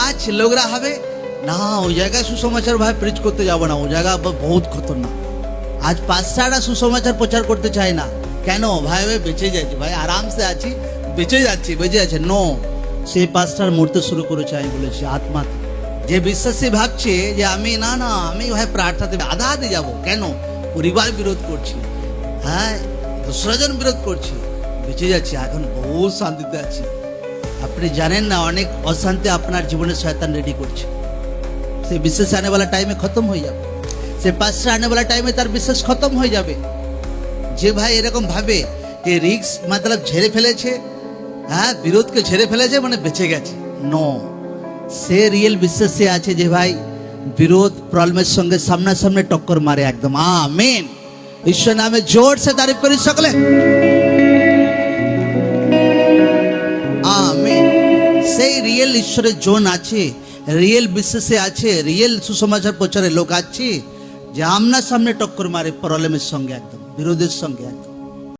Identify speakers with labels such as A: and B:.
A: আজ লোকরা হবে, না ওই জায়গায় সুসমাচার ভাই প্রিচ করতে যাব না ওই জায়গা বহুত খতরনাক। আজ পাঁচশাটা সুসমাচার প্রচার করতে চায় না। কেন? ভাই ভাই, বেঁচে যাচ্ছি, ভাই, আরামসে আছি, বেঁচে যাচ্ছি, বেঁচে যাচ্ছে নো সেই পাঁচটার মরতে শুরু করেছে, আমি বলেছি আত্মা যে বিশ্বাসী ভাবছে যে আমি, না না, আমি ভাই প্রার্থনাতে আধা আধে যাব, কেন? পরিবার বিরোধ করছি হ্যাঁ দোসরাজন বিরোধ করছি, বেঁচে যাচ্ছি, এখন বহুত শান্তিতে আছি। আপনি জানেন না, অনেক অশান্তি আপনার জীবনে শয়তান রেডি করছে। সে বিশ্বাস আনেওয়ালা টাইমে খতম হয়ে যাবে। সে পাঁচটা আনেওয়ালা টাইমে তার বিশ্বাস খতম হয়ে যাবে। যে ভাই এরকম ভাবে যে রিক্স মাতলাব ঝেড়ে ফেলেছে হ্যাঁ বিরোধকে ঝেড়ে ফেলেছে মানে বেঁচে গেছে। নো সে রিয়েল বিশ্বাসে আছে যে ভাই, বিরোধ প্রবলেমের সঙ্গে সামনাসামনি টক্কর মারে একদম। আ মেন ঈশ্বর নামে জোর সে তারিফ করি সকলে। সেই রিয়েল ঈশ্বরের জোন আছে রিয়েল বিশ্বাসে আছে রিয়েল সুসমাচার প্রচারে লোক আছে, যে আমনা সামনে টক্কর মারে প্রবলেমের সঙ্গে একদম, বিরোধের সঙ্গে একদম।